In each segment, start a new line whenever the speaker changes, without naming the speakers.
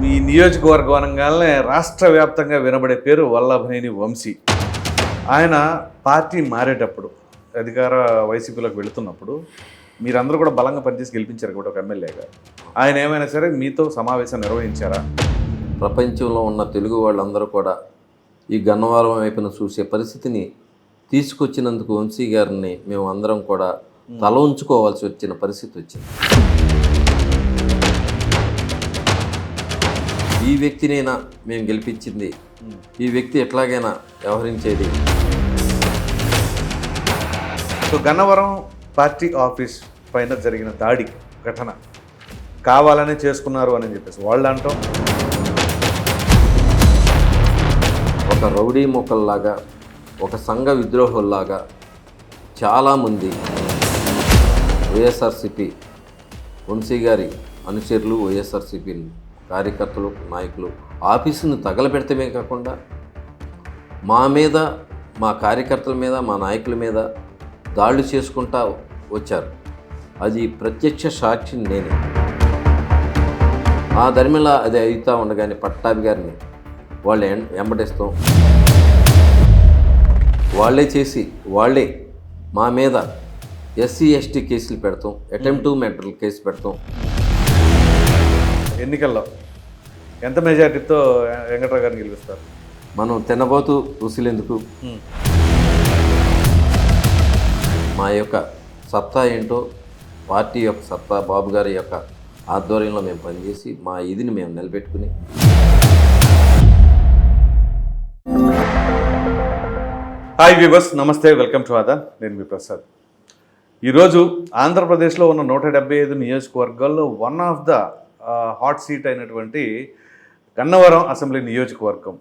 మీ నియోజకవర్గం అనగానే రాష్ట్ర వ్యాప్తంగా వినబడే పేరు వల్లభనేని వంశీ. ఆయన పార్టీ మారేటప్పుడు అధికార వైసీపీలోకి వెళుతున్నప్పుడు మీరందరూ కూడా బలంగా పనిచేసి గెలిపించారు కూడా ఒక ఎమ్మెల్యేగా ఆయన ఏమైనా సరే మీతో సమావేశం నిర్వహించారా?
ప్రపంచంలో ఉన్న తెలుగు వాళ్ళందరూ కూడా ఈ గన్నవరం వైపున చూసే పరిస్థితిని తీసుకొచ్చినందుకు వంశీ గారిని మేము అందరం కూడా తల ఉంచుకోవాల్సి వచ్చిన పరిస్థితి వచ్చింది. ఈ వ్యక్తినైనా మేము గెలిపించింది. ఈ వ్యక్తి ఎట్లాగైనా వ్యవహరించేది.
సో గన్నవరం పార్టీ ఆఫీస్ పైన జరిగిన దాడి ఘటన కావాలనే చేసుకున్నారు అని చెప్పేసి వాళ్ళు అంటాం.
ఒక రౌడీ మొక్కల్లాగా ఒక సంఘ విద్రోహుల్లాగా చాలామంది వైఎస్ఆర్సిపి వంశీ గారి అనుచరులు వైఎస్ఆర్సిపి కార్యకర్తలు నాయకులు ఆఫీసును తగలబెడతమే కాకుండా మా మీద మా కార్యకర్తల మీద మా నాయకుల మీద దాడులు చేసుకుంటా వచ్చారు. అది ప్రత్యక్ష సాక్షిని నేనే. ఆ ధర్మిలా అది అవుతూ ఉండగానే పట్టాభి గారిని వాళ్ళు వెంబడిస్తాం వాళ్ళే చేసి వాళ్ళే మా మీద ఎస్సీ ఎస్టీ కేసులు పెడతాం అటెంప్ట్ టు మెటల్ కేసు పెడతాం.
ఎన్నికల్లో ఎంత మెజారిటీతో వెంకట్రావు గారిని గెలిపిస్తారు?
మనం తినబోతూ రుసులెందుకు మా యొక్క సత్తా ఏంటో పార్టీ యొక్క సత్తా బాబు గారి యొక్క ఆధ్వర్యంలో మేము పనిచేసి మా ఇదిని మేము నిలబెట్టుకుని
హాయ్ వివర్స్ నమస్తే వెల్కమ్ టు ఆదా నేను మీ ప్రసాద్. ఈరోజు ఆంధ్రప్రదేశ్లో ఉన్న నూట డెబ్బై ఐదు నియోజకవర్గాల్లో one of the hot seat అయినటువంటి గన్నవరం అసెంబ్లీ నియోజకవర్గం.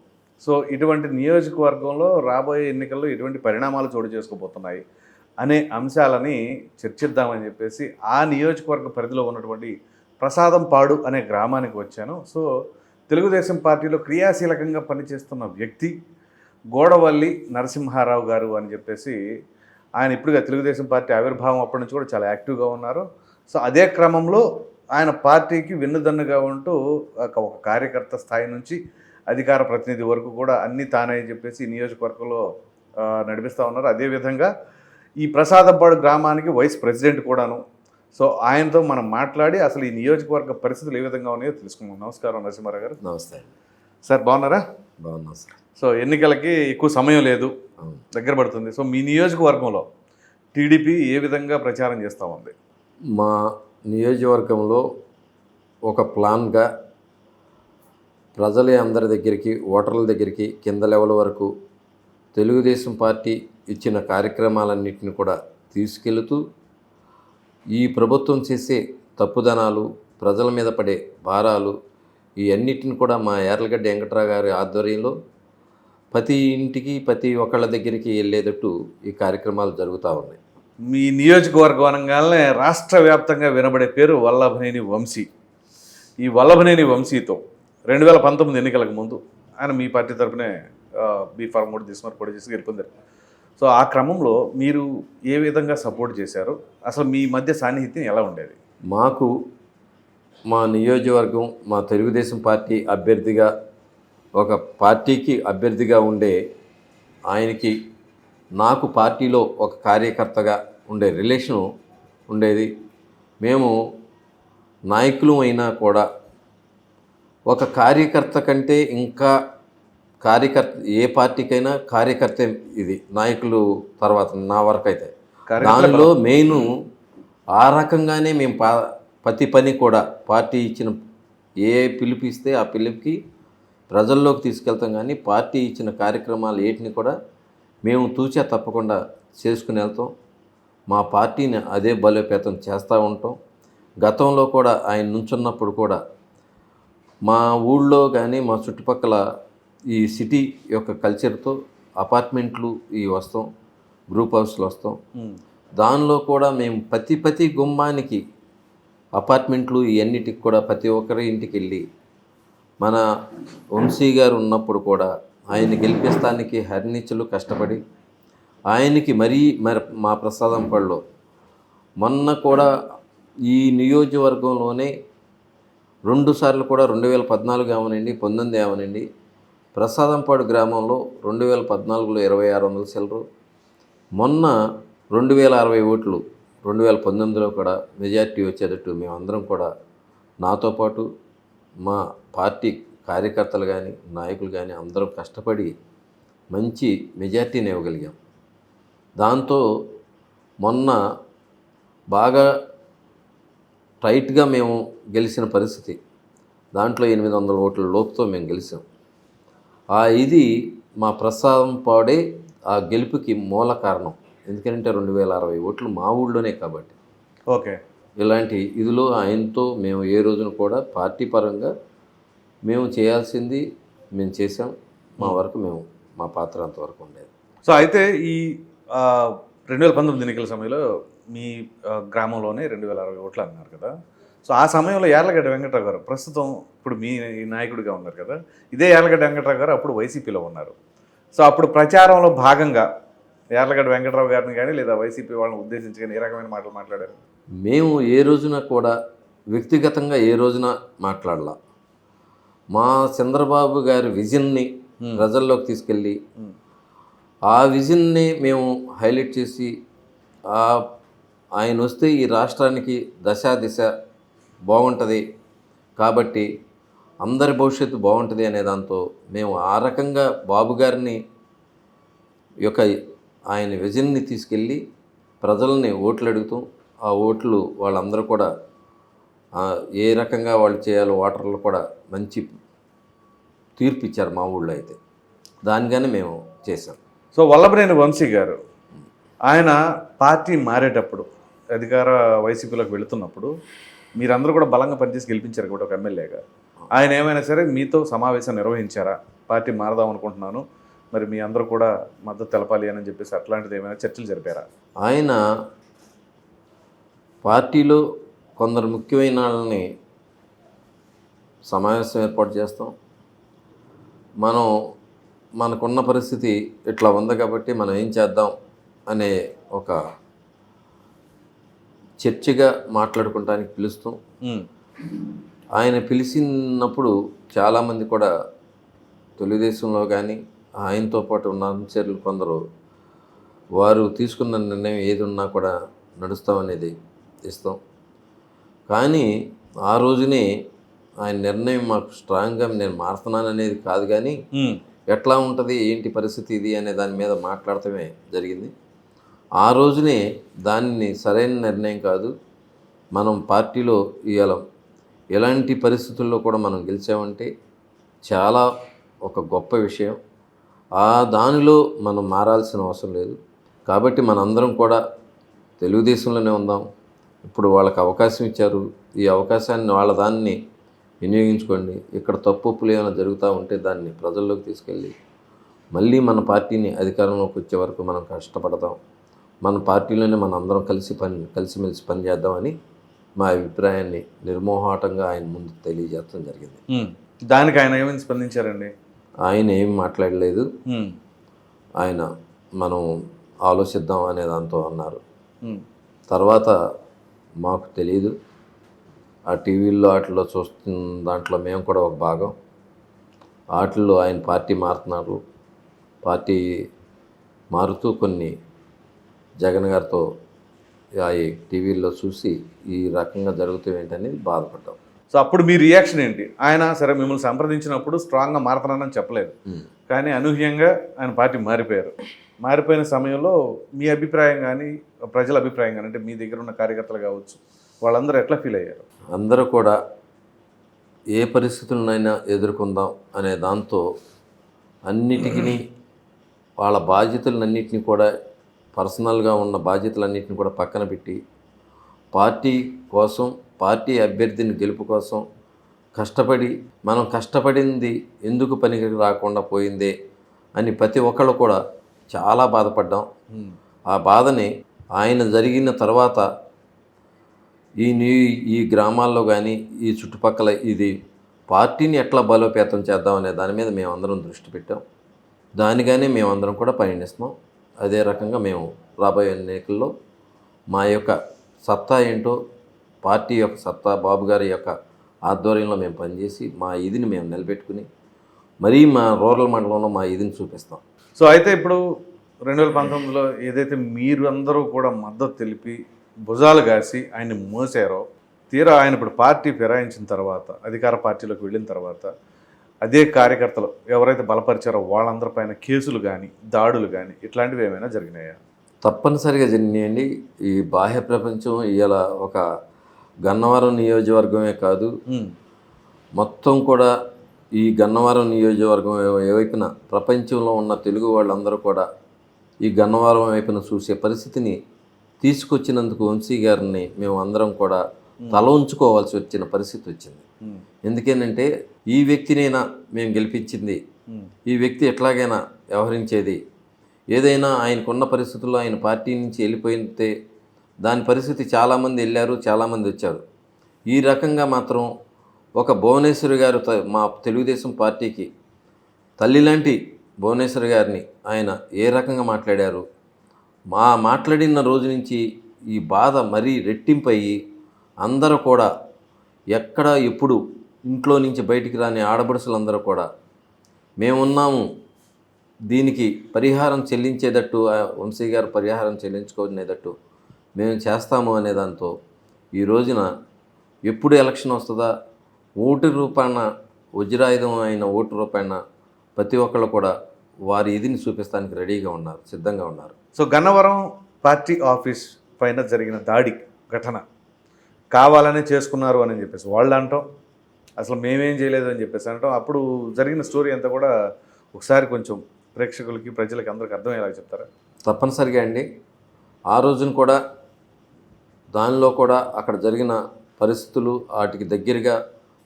సో ఇటువంటి నియోజకవర్గంలో రాబోయే ఎన్నికల్లో ఎటువంటి పరిణామాలు చోటు చేసుకోబోతున్నాయి అనే అంశాలని చర్చిద్దామని చెప్పేసి ఆ నియోజకవర్గ పరిధిలో ఉన్నటువంటి ప్రసాదం పాడు అనే గ్రామానికి వచ్చాను. సో తెలుగుదేశం పార్టీలో క్రియాశీలకంగా పనిచేస్తున్న వ్యక్తి గోడవల్లి నరసింహారావు గారు అని చెప్పేసి ఆయన ఇప్పుడుగా తెలుగుదేశం పార్టీ ఆవిర్భావం అప్పటి నుంచి కూడా చాలా యాక్టివ్గా ఉన్నారు. సో అదే క్రమంలో ఆయన పార్టీకి వెన్నుదన్నుగా ఉంటూ ఒక కార్యకర్త స్థాయి నుంచి అధికార ప్రతినిధి వరకు కూడా అన్నీ తానే చెప్పేసి నియోజకవర్గంలో నడిపిస్తూ ఉన్నారు. అదేవిధంగా ఈ ప్రసాదంపాడు గ్రామానికి వైస్ ప్రెసిడెంట్ కూడాను. సో ఆయనతో మనం మాట్లాడి అసలు ఈ నియోజకవర్గ పరిస్థితులు ఏ విధంగా ఉన్నాయో తెలుసుకుందాం. నమస్కారం నరసింహారావు గారు.
నమస్తే
సార్ బాగున్నారా?
బాగున్నాం సార్.
సో ఎన్నికలకి ఎక్కువ సమయం లేదు. దగ్గర పడుతుంది. సో మీ నియోజకవర్గంలో టీడీపీ ఏ విధంగా ప్రచారం చేస్తూ ఉంది?
మా నియోజకవర్గంలో ఒక ప్లాన్గా ప్రజల అందరి దగ్గరికి ఓటర్ల దగ్గరికి కింద లెవెల్ వరకు తెలుగుదేశం పార్టీ ఇచ్చిన కార్యక్రమాలన్నింటిని కూడా తీసుకెళుతూ ఈ ప్రభుత్వం చేసే తప్పుదనాలు ప్రజల మీద పడే భారాలు ఈ అన్నిటిని కూడా మా యార్లగడ్డ వెంకట్రావు గారి ఆధ్వర్యంలో ప్రతి ఇంటికి ప్రతి ఒక్కళ్ళ దగ్గరికి వెళ్ళేటట్టు ఈ కార్యక్రమాలు జరుగుతూ ఉన్నాయి.
మీ నియోజకవర్గం అనగానే రాష్ట్ర వ్యాప్తంగా వినబడే పేరు వల్లభనేని వంశీ. ఈ వల్లభనేని వంశీతో రెండు వేల పంతొమ్మిది ఎన్నికలకు ముందు ఆయన మీ పార్టీ తరపునే బీ ఫార్మ్ కూడా తీసుకున్నారు పోటీ చేసి గెలుపొందారు. సో ఆ క్రమంలో మీరు ఏ విధంగా సపోర్ట్ చేశారు? అసలు మీ మధ్య సాన్నిహిత్యం ఎలా ఉండేది?
మాకు మా నియోజకవర్గం మా తెలుగుదేశం పార్టీ అభ్యర్థిగా ఒక పార్టీకి అభ్యర్థిగా ఉండే ఆయనకి నాకు పార్టీలో ఒక కార్యకర్తగా ఉండే రిలేషను ఉండేది. మేము నాయకులు అయినా కూడా ఒక కార్యకర్త కంటే ఇంకా కార్యకర్త ఏ పార్టీకైనా కార్యకర్త ఇది నాయకులు తర్వాత నా వరకు అయితే దానిలో మెయిన్ ఆ రకంగానే మేము పా ప్రతి పని కూడా పార్టీ ఇచ్చిన ఏ పిలుపు ఇస్తే ఆ పిలుపుకి ప్రజల్లోకి తీసుకెళ్తాం కానీ పార్టీ ఇచ్చిన కార్యక్రమాలు ఏటిని కూడా మేము తూచా తప్పకుండా చేసుకుని వెళ్తాం. మా పార్టీని అదే బలోపేతం చేస్తూ ఉంటాం. గతంలో కూడా ఆయన నుంచున్నప్పుడు కూడా మా ఊళ్ళో కానీ మా చుట్టుపక్కల ఈ సిటీ యొక్క కల్చర్తో అపార్ట్మెంట్లు ఈ వస్తాం గ్రూప్ హౌస్లు వస్తాం. దానిలో కూడా మేము ప్రతి ప్రతి గుమ్మానికి అపార్ట్మెంట్లు ఇవన్నిటికి కూడా ప్రతి ఒక్కరి ఇంటికి వెళ్ళి మన వంశీ గారు ఉన్నప్పుడు కూడా ఆయన గెలిపిస్తానికి హర్నిచలు కష్టపడి ఆయనకి మరీ మరి మా ప్రసాదం పళ్ళు. మొన్న కూడా ఈ నియోజకవర్గంలోనే రెండు సార్లు కూడా రెండు వేల పద్నాలుగు అవనండి పంతొమ్మిది అవనండి ప్రసాదంపాడు గ్రామంలో రెండు వేల పద్నాలుగులో ఇరవై ఆరు వందల సెలరు మొన్న రెండు వేల అరవై ఓట్లు రెండు వేల పంతొమ్మిదిలో కూడా మెజార్టీ వచ్చేటట్టు మేమందరం కూడా నాతో పాటు మా పార్టీ కార్యకర్తలు కానీ నాయకులు కానీ అందరం కష్టపడి మంచి మెజార్టీని ఇవ్వగలిగాం. దాంతో మొన్న బాగా టైట్గా మేము గెలిచిన పరిస్థితి. దాంట్లో ఎనిమిది వందల ఓట్ల లోపుతో మేము గెలిచాం. ఆ ఇది మా ప్రసాదం పాడే ఆ గెలుపుకి మూల కారణం. ఎందుకంటే రెండు వేల అరవై ఓట్లు మా ఊళ్ళోనే కాబట్టి.
ఓకే.
ఇలాంటి ఇదిలో ఆయనతో మేము ఏ రోజున కూడా పార్టీ పరంగా మేము చేయాల్సింది మేము చేసాం మా వరకు మేము మా పాత్ర అంతవరకు ఉండేది.
సో అయితే ఈ రెండు వేల పంతొమ్మిది ఎన్నికల సమయంలో మీ గ్రామంలోనే రెండు వేల అరవై ఓట్లు అన్నారు కదా. సో ఆ సమయంలో యార్లగడ్డ వెంకట్రావు గారు ప్రస్తుతం ఇప్పుడు మీ నాయకుడిగా ఉన్నారు కదా ఇదే యార్లగడ్డ వెంకట్రావు గారు అప్పుడు వైసీపీలో ఉన్నారు. సో అప్పుడు ప్రచారంలో భాగంగా యార్లగడ్డ వెంకట్రావు గారిని కానీ లేదా వైసీపీ వాళ్ళని ఉద్దేశించి కానీ ఏ రకమైన మాటలు మాట్లాడారు?
మేము ఏ రోజున కూడా వ్యక్తిగతంగా ఏ రోజున మాట్లాడలా. మా చంద్రబాబు గారి విజన్ని ప్రజల్లోకి తీసుకెళ్ళి
Hmm.
ఆ విజన్ని మేము హైలైట్ చేసి ఆయన వస్తే ఈ రాష్ట్రానికి దశ దిశ బాగుంటుంది కాబట్టి అందరి భవిష్యత్తు బాగుంటుంది అనే దాంతో మేము ఆ రకంగా బాబు గారిని యొక్క ఆయన విజన్ని తీసుకెళ్ళి ప్రజల్ని ఓట్లు అడుగుతాం ఆ ఓట్లు వాళ్ళందరూ కూడా ఏ రకంగా వాళ్ళు చేయాలో ఓటర్లు కూడా మంచి తీర్పు ఇచ్చారు మా ఊళ్ళో అయితే. దానిగానే మేము చేసాం
సో వల్లభనేని వంశీ గారు ఆయన పార్టీ మారేటప్పుడు అధికార వైసీపీలోకి వెళుతున్నప్పుడు మీరందరూ కూడా బలంగా పనిచేసి గెలిపించారు కూడా ఒక ఎమ్మెల్యేగా ఆయన ఏమైనా సరే మీతో సమావేశం నిర్వహించారా? పార్టీ మారదాం అనుకుంటున్నాను. మరి మీ అందరూ కూడా మద్దతు తెలపాలి అని చెప్పేసి అట్లాంటిది ఏమైనా చర్చలు జరిపారా?
ఆయన పార్టీలో కొందరు ముఖ్యమైన వాళ్ళని సమావేశం ఏర్పాటు చేస్తాం. మనం మనకున్న పరిస్థితి ఇట్లా ఉంది కాబట్టి మనం ఏం చేద్దాం అనే ఒక చర్చగా మాట్లాడుకోవటానికి పిలుస్తాం. ఆయన పిలిచినప్పుడు చాలామంది కూడా తెలుగుదేశంలో కానీ ఆయనతో పాటు ఉన్న అనుచరులు కొందరు వారు తీసుకున్న నిర్ణయం ఏది ఉన్నా కూడా నడుస్తామనేది ఇస్తాం. కానీ ఆ రోజునే ఆయన నిర్ణయం మాకు స్ట్రాంగ్గా నేను మారుతున్నాను అనేది కాదు కానీ ఎట్లా ఉంటుంది ఏంటి పరిస్థితి ఇది అనే దాని మీద మాట్లాడటమే జరిగింది. ఆ రోజునే దానిని సరైన నిర్ణయం కాదు మనం పార్టీలో ఇవాళ ఎలాంటి పరిస్థితుల్లో కూడా మనం గెలిచామంటే చాలా ఒక గొప్ప విషయం. ఆ దానిలో మనం మారాల్సిన అవసరం లేదు. కాబట్టి మనందరం కూడా తెలుగుదేశంలోనే ఉందాం ఇప్పుడు వాళ్ళకి అవకాశం ఇచ్చారు. ఈ అవకాశాన్ని వాళ్ళ దాన్ని వినియోగించుకోండి. ఇక్కడ తప్పులు ఏమైనా జరుగుతూ ఉంటే దాన్ని ప్రజల్లోకి తీసుకెళ్ళి మళ్ళీ మన పార్టీని అధికారంలోకి వచ్చే వరకు మనం కష్టపడదాం. మన పార్టీలోనే మనం అందరం కలిసి పని కలిసిమెలిసి పనిచేద్దామని మా అభిప్రాయాన్ని నిర్మోహాటంగా ఆయన ముందు తెలియజేయడం జరిగింది.
దానికి ఆయన ఏమైనా స్పందించారండి?
ఆయన ఏం మాట్లాడలేదు. ఆయన మనం ఆలోచిద్దాం అనే దాంతో అన్నారు. తర్వాత మాకు తెలియదు ఆ టీవీల్లో వాటిలో చూస్తున్న దాంట్లో మేము కూడా ఒక భాగం. వాటిల్లో ఆయన పార్టీ మారుతున్నారు. పార్టీ మారుతూ కొన్ని జగన్ గారితో ఆ ఈ టీవీల్లో చూసి ఈ రకంగా జరుగుతూ ఏంటనేది బాధపడ్డాం.
సో అప్పుడు మీ రియాక్షన్ ఏంటి? ఆయన సరే మిమ్మల్ని సంప్రదించినప్పుడు స్ట్రాంగ్గా మారుతున్నానని చెప్పలేదు.
ఉమ్.
కానీ అనూహ్యంగా ఆయన పార్టీ మారిపోయారు. మారిపోయిన సమయంలో మీ అభిప్రాయం కానీ ప్రజల అభిప్రాయం కానీ అంటే మీ దగ్గర ఉన్న కార్యకర్తలు కావచ్చు వాళ్ళందరూ ఎట్లా ఫీల్ అయ్యారు?
అందరూ కూడా ఏ పరిస్థితులనైనా ఎదుర్కొందాం అనే దాంతో అన్నిటికీ వాళ్ళ బాధ్యతలన్నింటినీ కూడా పర్సనల్గా ఉన్న బాధ్యతలన్నింటినీ కూడా పక్కన పెట్టి పార్టీ కోసం పార్టీ అభ్యర్థిని గెలుపు కోసం కష్టపడి మనం కష్టపడింది ఎందుకు పనికి రాకుండా పోయిందే అని ప్రతి ఒక్కళ్ళు కూడా చాలా బాధపడ్డాం. ఆ బాధని ఆయన జరిగిన తర్వాత ఈ నీ ఈ గ్రామాల్లో కానీ ఈ చుట్టుపక్కల ఇది పార్టీని ఎట్లా బలోపేతం చేద్దాం అనే దాని మీద మేమందరం దృష్టి పెట్టాం. దానిగానే మేమందరం కూడా పయనిస్తున్నాం. అదే రకంగా మేము రాబోయే ఎన్నికల్లో మా యొక్క సత్తా ఏంటో పార్టీ యొక్క సత్తా బాబు గారి యొక్క ఆధ్వర్యంలో మేము పనిచేసి మా ఇదిని మేము నిలబెట్టుకుని మరీ మా రూరల్ మండలంలో మా ఇదిని చూపిస్తాం.
సో అయితే ఇప్పుడు రెండు వేల పంతొమ్మిదిలో ఏదైతే మీరు అందరూ కూడా మద్దతు తెలిపి భుజాలు కాసి ఆయన్ని మోసారో తీరా ఆయన ఇప్పుడు పార్టీ ఫిరాయించిన తర్వాత అధికార పార్టీలోకి వెళ్ళిన తర్వాత అదే కార్యకర్తలు ఎవరైతే బలపరిచారో వాళ్ళందరిపైన కేసులు కానీ దాడులు కానీ ఇట్లాంటివి ఏమైనా జరిగినాయా?
తప్పనిసరిగా జరిగినాయండి. ఈ బాహ్య ప్రపంచం ఇవాళ ఒక గన్నవరం నియోజకవర్గమే కాదు మొత్తం కూడా ఈ గన్నవరం నియోజకవర్గం వైపున ప్రపంచంలో ఉన్న తెలుగు వాళ్ళందరూ కూడా ఈ గన్నవరం వైపున చూసే పరిస్థితిని తీసుకొచ్చినందుకు వంశీ గారిని మేము అందరం కూడా తల ఉంచుకోవాల్సి వచ్చిన పరిస్థితి వచ్చింది. ఎందుకేనంటే ఈ వ్యక్తినైనా మేము గెలిపించింది. ఈ వ్యక్తి ఎట్లాగైనా వ్యవహరించేది. ఏదైనా ఆయనకున్న పరిస్థితుల్లో ఆయన పార్టీ నుంచి వెళ్ళిపోయితే దాని పరిస్థితి చాలామంది వెళ్ళారు చాలామంది వచ్చారు. ఈ రకంగా మాత్రం ఒక భువనేశ్వరి గారు మా తెలుగుదేశం పార్టీకి తల్లి లాంటి భువనేశ్వరి గారిని ఆయన ఏ రకంగా మాట్లాడారు మా మాట్లాడిన రోజు నుంచి ఈ బాధ మరీ రెట్టింపయ్యి అందరూ కూడా ఎక్కడ ఎప్పుడు ఇంట్లో నుంచి బయటికి రాని ఆడబడుసులందరూ కూడా మేమున్నాము దీనికి పరిహారం చెల్లించేటట్టు వంశీ గారు పరిహారం చెల్లించుకునేటట్టు మేము చేస్తాము అనే దాంతో ఈ రోజున ఎప్పుడు ఎలక్షన్ వస్తుందా? ఓటు రూపాన వజ్రాయుధం అయిన ఓటు రూపాయన ప్రతి ఒక్కళ్ళు కూడా వారి ఇదిని చూపిస్తానికి రెడీగా ఉన్నారు సిద్ధంగా ఉన్నారు.
సో గన్నవరం పార్టీ ఆఫీస్ పైన జరిగిన దాడి ఘటన కావాలనే చేసుకున్నారు అని చెప్పేసి వాళ్ళు అంటాం. అసలు మేమేం చేయలేదు అని చెప్పేసి అంటాం. అప్పుడు జరిగిన స్టోరీ అంతా కూడా ఒకసారి కొంచెం ప్రేక్షకులకి ప్రజలకి అందరికి అర్థమయ్యేలా చెప్తారా?
తప్పనిసరిగా అండి. ఆ రోజున కూడా దానిలో కూడా అక్కడ జరిగిన పరిస్థితులు వాటికి దగ్గరగా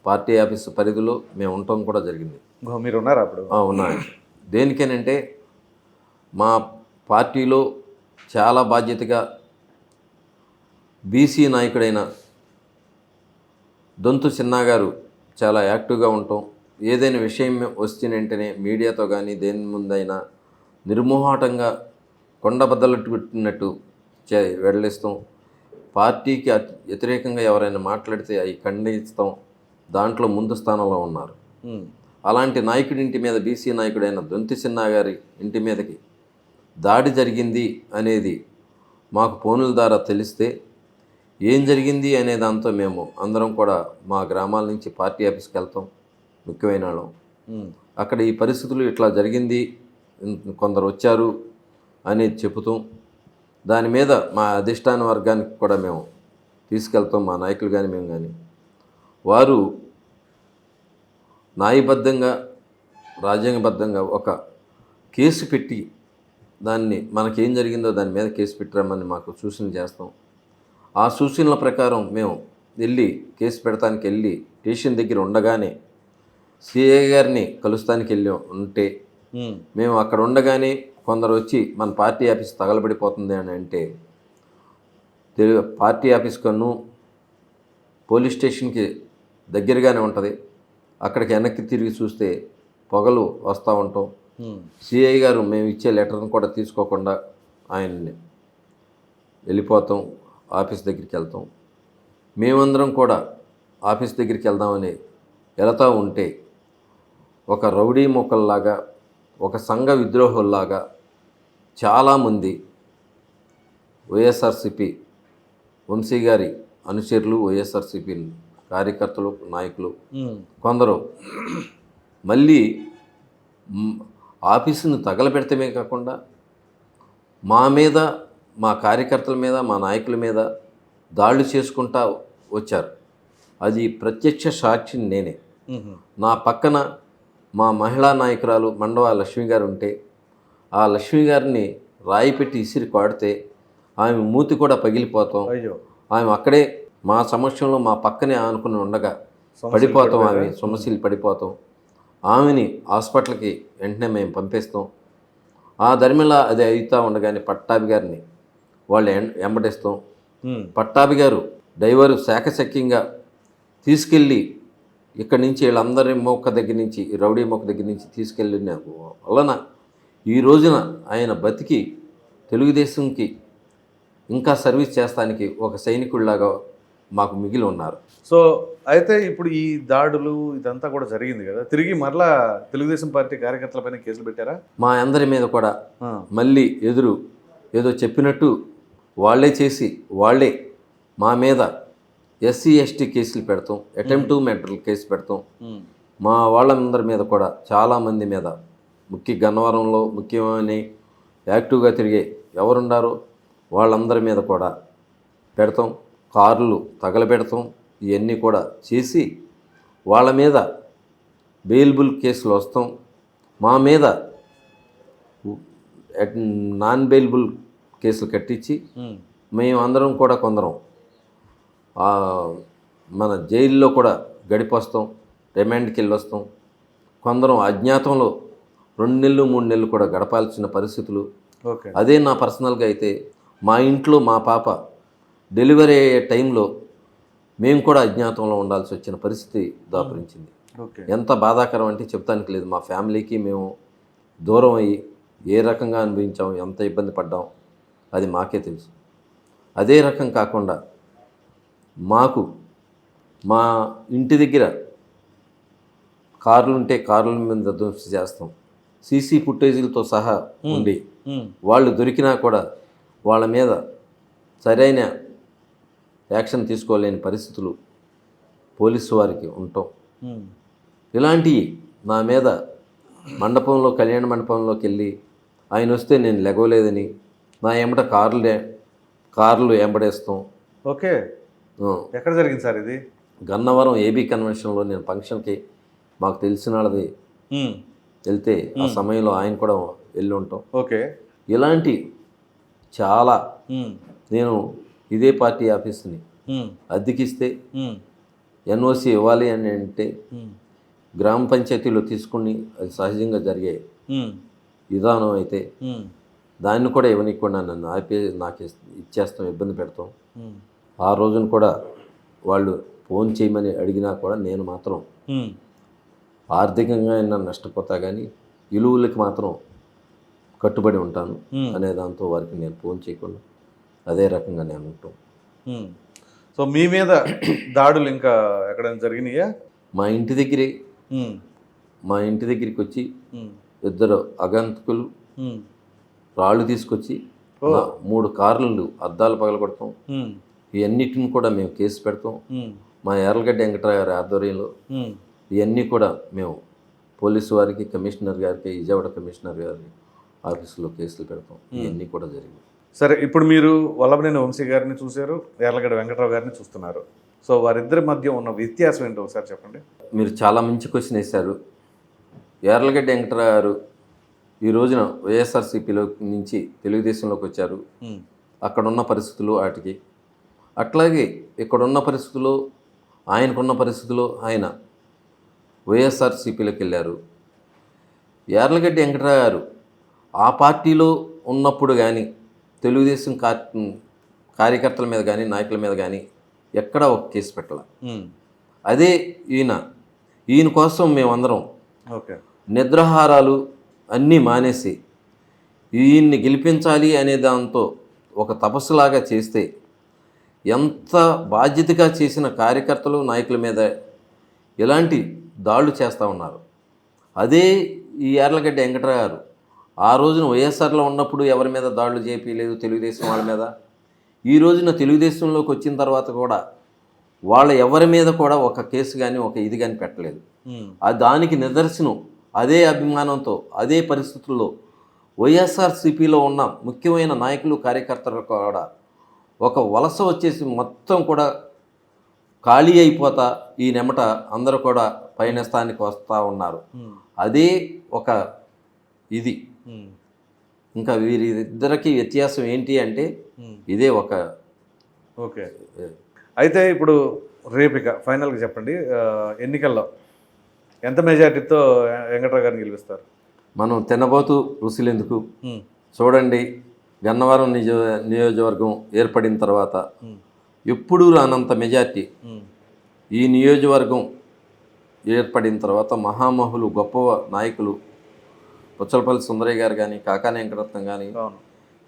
పార్టీ ఆఫీసు పరిధిలో మేము ఉండటం కూడా జరిగింది.
మీరు ఉన్నారా అప్పుడు?
ఉన్నాయి దేనికేనంటే మా పార్టీలో చాలా బాధ్యతగా బీసీ నాయకుడైన దొంతు చిన్నా గారు చాలా యాక్టివ్గా ఉంటాం ఏదైనా విషయం వచ్చిన వెంటనే మీడియాతో కానీ దేని ముందైనా నిర్మోహాటంగా కొండబద్దలు పెట్టినట్టు చే వెడలిస్తాం పార్టీకి వ్యతిరేకంగా ఎవరైనా మాట్లాడితే అవి ఖండిస్తాం దాంట్లో ముందు స్థానంలో ఉన్నారు. అలాంటి నాయకుడి ఇంటి మీద బీసీ నాయకుడైన దొంతి చిన్నా గారి ఇంటి మీదకి దాడి జరిగింది అనేది మాకు ఫోనుల ద్వారా తెలిస్తే ఏం జరిగింది అనే దాంతో మేము అందరం కూడా మా గ్రామాల నుంచి పార్టీ ఆఫీస్కి వెళ్తాం ముఖ్యమైన వాళ్ళం. అక్కడ ఈ పరిస్థితులు ఇట్లా జరిగింది కొందరు వచ్చారు అనేది చెబుతాం దాని మీద మా అధిష్టాన వర్గానికి కూడా మేము తీసుకెళ్తాం మా నాయకులు కానీ మేము కానీ వారు న్యాయబద్ధంగా రాజ్యాంగబద్ధంగా ఒక కేసు పెట్టి దాన్ని మనకేం జరిగిందో దాని మీద కేసు పెట్టిరమ్మని మాకు సూచన చేస్తాం. ఆ సూచనల ప్రకారం మేము వెళ్ళి కేసు పెడతానికి వెళ్ళి స్టేషన్ దగ్గర ఉండగానే సిఐ గారిని కలుస్తానికి వెళ్ళి. ఉంటే మేము అక్కడ ఉండగానే కొందరు వచ్చి మన పార్టీ ఆఫీస్ తగలబడిపోతుంది అని అంటే పార్టీ ఆఫీస్ కన్ను పోలీస్ స్టేషన్కి దగ్గరగానే ఉంటుంది. అక్కడికి వెనక్కి తిరిగి చూస్తే పొగలు వస్తూ ఉంటాం. సిఐ గారు మేము ఇచ్చే లెటర్ని కూడా తీసుకోకుండా ఆయన్ని వెళ్ళిపోతాం ఆఫీస్ దగ్గరికి వెళ్తాం. మేమందరం కూడా ఆఫీస్ దగ్గరికి వెళ్దామని వెళతా ఉంటే ఒక రౌడీ మొక్కల్లాగా ఒక సంఘ విద్రోహుల్లాగా చాలామంది వైఎస్ఆర్సిపి వంశీ గారి అనుచరులు వైఎస్ఆర్సిపి కార్యకర్తలు నాయకులు కొందరు మళ్ళీ ఆఫీసును తగలబెడతమే కాకుండా మా మీద మా కార్యకర్తల మీద మా నాయకుల మీద దాడులు చేసుకుంటా వచ్చారు. అది ప్రత్యక్ష సాక్షిని నేనే. నా పక్కన మా మహిళా నాయకురాలు మండవ లక్ష్మి గారు ఉంటే ఆ లక్ష్మి గారిని రాయి పెట్టి ఇసిరి కొడితే ఆమె మూతి కూడా పగిలిపోతాం. ఆమె అక్కడే మా సమక్షంలో మా పక్కనే ఆనుకుని ఉండగా పడిపోతాం ఆమె సమస్యలు పడిపోతాం. ఆమెని హాస్పిటల్కి వెంటనే మేము పంపిస్తాం. ఆ ధర్మిలా అది అవుతా ఉండగానే పట్టాభి గారిని వాళ్ళు ఎం- వెంబడిస్తాం పట్టాభి గారు డ్రైవరు శాఖశక్యంగా తీసుకెళ్ళి ఇక్కడి నుంచి వీళ్ళందరి మొక్క దగ్గర నుంచి రౌడీ మొక్క దగ్గర నుంచి తీసుకెళ్ళిన వలన ఈ రోజున ఆయన బతికి తెలుగుదేశంకి ఇంకా సర్వీస్ చేస్తానికి ఒక సైనికుడిలాగా మాకు మిగిలి ఉన్నారు.
సో అయితే ఇప్పుడు ఈ దాడులు ఇదంతా కూడా జరిగింది కదా? తిరిగి మరలా తెలుగుదేశం పార్టీ కార్యకర్తలపైన కేసులు పెట్టారా?
మా అందరి మీద కూడా మళ్ళీ ఎదురు ఏదో చెప్పినట్టు వాళ్ళే చేసి వాళ్ళే మా మీద ఎస్సీ ఎస్టీ కేసులు పెడతాం అటెంప్ట్ టు మర్డర్ కేసు పెడతాం. మా వాళ్ళందరి మీద కూడా చాలామంది మీద ముఖ్య గన్నవరంలో ముఖ్యమైన యాక్టివ్గా తిరిగే ఎవరుండారో వాళ్ళందరి మీద కూడా పెడతాం. కార్లు తగలబెడతాం. ఇవన్నీ కూడా చేసి వాళ్ళ మీద బెయిల్బుల్ కేసులు వస్తాం. మా మీద నాన్ బెయిల్బుల్ కేసులు కట్టించి మేము అందరం కూడా కొందరం మన జైల్లో కూడా గడిపొస్తాం. రిమాండ్కి వెళ్ళి వస్తాం కొందరం అజ్ఞాతంలో రెండు నెలలు మూడు నెలలు కూడా గడపాల్సిన పరిస్థితులు.
ఓకే.
అదే నా పర్సనల్గా అయితే మా ఇంట్లో మా పాప డెలివరీ అయ్యే టైంలో మేము కూడా అజ్ఞాతంలో ఉండాల్సి వచ్చిన పరిస్థితి దాపురించింది.
ఓకే.
ఎంత బాధాకరం అంటే చెప్తానికి లేదు. మా ఫ్యామిలీకి మేము దూరం అయ్యి ఏ రకంగా అనుభవించాం ఎంత ఇబ్బంది పడ్డాం అది మాకే తెలుసు. అదే రకం కాకుండా మాకు మా ఇంటి దగ్గర కార్లు ఉంటే కార్ల మీద ధ్వంసం చేస్తాం. సీసీ ఫుటేజీలతో సహా ఉండి వాళ్ళు దొరికినా కూడా వాళ్ళ మీద సరైన యాక్షన్ తీసుకోలేని పరిస్థితులు పోలీసు వారికి ఉంటాం. ఇలాంటివి నా మీద మండపంలో కళ్యాణ మండపంలోకి వెళ్ళి ఆయన వస్తే నేను లెగవలేదని నా ఎంబట కార్లు కార్లు ఎంబడేస్తాం
ఓకే. ఎక్కడ జరిగింది సార్ ఇది?
గన్నవరం ఏబీ కన్వెన్షన్లో నేను ఫంక్షన్కి మాకు తెలిసిన వాళ్ళది వెళ్తే ఆ సమయంలో ఆయన కూడా వెళ్ళి ఉంటాం.
ఓకే.
ఇలాంటి చాలా నేను ఇదే పార్టీ ఆఫీస్ని అద్దెకిస్తే ఎన్ఓసి ఇవ్వాలి అని అంటే గ్రామ పంచాయతీలో తీసుకుని అది సహజంగా జరిగే విధానం అయితే దాన్ని కూడా ఇవ్వనీయకుండా నన్ను ఆపే నాకు ఇచ్చేస్తాం ఇబ్బంది పెడతాం. ఆ రోజున కూడా వాళ్ళు ఫోన్ చేయమని అడిగినా కూడా నేను మాత్రం ఆర్థికంగా అయినా నష్టపోతా కానీ విలువలకి మాత్రం కట్టుబడి ఉంటాను. అనే దాంతో వారికి నేను ఫోన్ చేయకుండా అదే రకంగా నేను ఉంటాం.
సో మీ మీద దాడులు ఇంకా ఎక్కడైనా జరిగినాయా?
మా ఇంటి దగ్గరే. మా ఇంటి దగ్గరికి వచ్చి ఇద్దరు అగంతకులు రాళ్ళు తీసుకొచ్చి మూడు కార్లు అద్దాలు పగలగొడతాం. ఇవన్నిటిని కూడా మేము కేసు పెడతాం. మా ఎర్రగడ్డ వెంకటరావు గారి ఆధ్వర్యంలో ఇవన్నీ కూడా మేము పోలీసు వారికి కమిషనర్ గారికి విజయవాడ కమిషనర్ గారి ఆఫీసులో కేసులు పెడతాం. ఇవన్నీ కూడా జరిగింది
సరే ఇప్పుడు మీరు వల్లభనేని వంశీ గారిని చూశారు యార్లగడ్డ వెంకట్రావు గారిని చూస్తున్నారు. సో వారిద్దరి మధ్య ఉన్న వ్యత్యాసం ఏంటో ఒకసారి చెప్పండి.
మీరు చాలా మంచి క్వశ్చన్ వేశారు. యార్లగడ్డ వెంకటరావు గారు ఈ రోజున వైఎస్ఆర్సీపీలో నుంచి తెలుగుదేశంలోకి వచ్చారు. అక్కడున్న పరిస్థితులు వాటికి. అట్లాగే ఇక్కడున్న పరిస్థితుల్లో ఆయనకున్న పరిస్థితుల్లో ఆయన వైఎస్ఆర్సీపీలోకి వెళ్ళారు యార్లగడ్డ వెంకటరావు గారు ఆ పార్టీలో ఉన్నప్పుడు కానీ తెలుగుదేశం కార్యకర్తల మీద కానీ నాయకుల మీద కానీ ఎక్కడా ఒక కేసు పెట్టాల. అదే ఈయన. ఈయన కోసం మేమందరం
ఓకే.
నిద్రాహారాలు అన్నీ మానేసి ఈయన్ని గెలిపించాలి అనే దాంతో ఒక తపస్సులాగా చేస్తే ఎంత బాధ్యతగా చేసిన కార్యకర్తలు నాయకుల మీద ఇలాంటి దాడులు చేస్తూ ఉన్నారు. అదే ఈ యార్లగడ్డ వెంకటరావు గారు. ఆ రోజున వైఎస్ఆర్లో ఉన్నప్పుడు ఎవరి మీద దాడులు చేయలేదు తెలుగుదేశం వాళ్ళ మీద? ఈ రోజున తెలుగుదేశంలోకి వచ్చిన తర్వాత కూడా వాళ్ళ ఎవరి మీద కూడా ఒక కేసు కానీ ఒక ఇది కానీ పెట్టలేదు. ఆ దానికి నిదర్శనం అదే అభిమానంతో అదే పరిస్థితుల్లో వైఎస్ఆర్సీపీలో ఉన్న ముఖ్యమైన నాయకులు కార్యకర్తలు కూడా ఒక వలస వచ్చేసి మొత్తం కూడా ఖాళీ అయిపోతా ఈ నెమట అందరూ కూడా పైన స్థానికి వస్తూ ఉన్నారు. అదే ఒక ఇది. ఇంకా వీరిద్దరికి వ్యత్యాసం ఏంటి అంటే ఇదే ఒక
ఓకే. అయితే ఇప్పుడు రేపు ఇక ఫైనల్గా చెప్పండి. ఎన్నికల్లో ఎంత మెజారిటీతో వెంకట్రావు గారిని గెలిపిస్తారు?
మనం తినబోతూ రుసులెందుకు. చూడండి గన్నవరం నిజ నియోజకవర్గం ఏర్పడిన తర్వాత ఎప్పుడూ రానంత మెజార్టీ. ఈ నియోజకవర్గం ఏర్పడిన తర్వాత మహామహులు గొప్ప నాయకులు పుచ్చలపల్లి సుందరయ్య గారు కానీ కాకాని వెంకటరత్నం కానీ
అవును.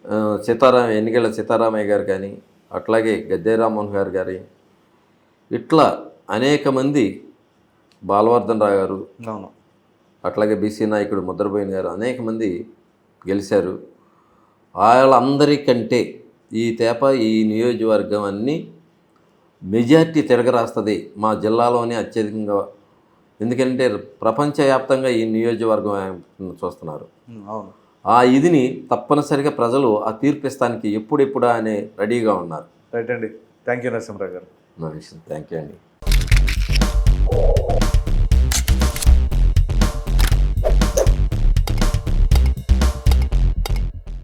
ఆ, సీతారాం ఎన్నికల సీతారామయ్య గారు కానీ అట్లాగే గద్దె రామ్మోహన్ గారు గారి ఇట్లా అనేక మంది బాలవర్ధన్ రావు గారు అట్లాగే బీసీ నాయకుడు ముద్రబోయిన గారు అనేక మంది గెలిచారు. వాళ్ళందరికంటే ఈ తేప ఈ నియోజకవర్గం అన్నీ మెజార్టీ తిరగరాస్తుంది మా జిల్లాలోనే అత్యధికంగా ఎందుకంటే ప్రపంచవ్యాప్తంగా ఈ నియోజకవర్గం చూస్తున్నారు. ఆ ఇదిని తప్పనిసరిగా ప్రజలు ఆ తీర్పిస్తానికి ఎప్పుడెప్పుడా అనే రెడీగా ఉన్నారు.
రైట్ అండి. థ్యాంక్ యూ నరసింహరావు గారు.
థ్యాంక్ యూ అండి.